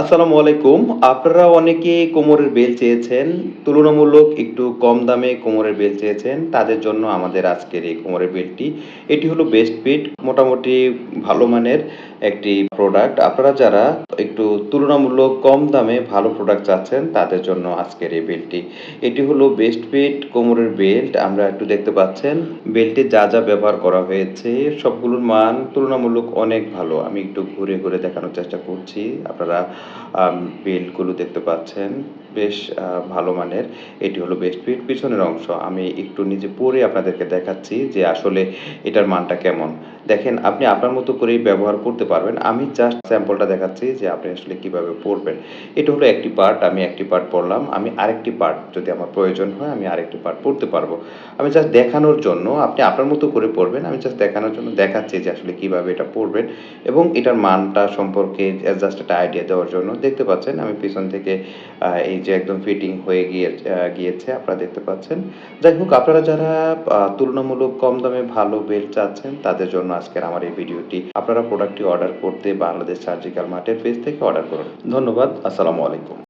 আসসালামু আলাইকুম। আপনারা অনেকে কোমরের বেল্ট চেয়েছেন। তুলনামূলক একটু কম দামে কোমরের বেল চেয়েছেন। তাদের জন্য আমাদের আজকের এই কোমরের বেল্টটি। এটি হলো বেস্ট ফিট মোটামুটি ভালো মানের একটি প্রোডাক্ট। আপনারা যারা একটু তুলনামূলক কম দামে ভালো প্রোডাক্ট চাচ্ছেন তাদের জন্য আজকের এই বেল্টটি। এটি হলো বেস্ট ফিট কোমরের বেল্ট। আমরা একটু দেখতে পাচ্ছেন বেল্টে যা, যা ব্যবহার করা হয়েছে সবগুলোর মান তুলনামূলক অনেক ভালো। আমি একটু ঘুরে, ঘুরে দেখানোর চেষ্টা করছি। আপনারা বিলগুলো দেখতে পাচ্ছেন। বেশ ভালো মানের। এটি হলো বেস্ট ফিট পিছনের অংশ। আমি একটু নিজে পরে আপনাদেরকে দেখাচ্ছি যে আসলে এটার মানটা কেমন। দেখেন আপনি আপনার মতো করেই ব্যবহার করতে পারবেন। আমি জাস্ট স্যাম্পলটা দেখাচ্ছি যে আপনি আসলে কীভাবে পড়বেন। এটা হলো একটি পার্ট, আমি একটি পার্ট পড়লাম। আমি আরেকটি পার্ট যদি আমার প্রয়োজন হয় আমি আরেকটি পার্ট পড়তে পারব। আমি জাস্ট দেখানোর জন্য আপনি আপনার মতো করে পড়বেন। আমি জাস্ট দেখানোর জন্য দেখাচ্ছি যে আসলে কীভাবে এটা পড়বেন এবং এটার মানটা সম্পর্কে জাস্ট একটা আইডিয়া দেওয়ার জন্য দেখতে পাচ্ছেন আমি পিছন থেকে এই যে একদম ফিটিং হয়ে গিয়ে গিয়েছে, আপনারা দেখতে পাচ্ছেন। যাই হোক, আপনারা যারা তুলনামূলক কম দামে ভালো বেল্ট চাচ্ছেন, তাদের জন্য আজকের আমার এই ভিডিওটি। আপনারা প্রোডাক্টটি অর্ডার করতে বাংলাদেশ সার্জিক্যাল মার্টের পেজ থেকে অর্ডার করুন। ধন্যবাদ। আসসালামু আলাইকুম।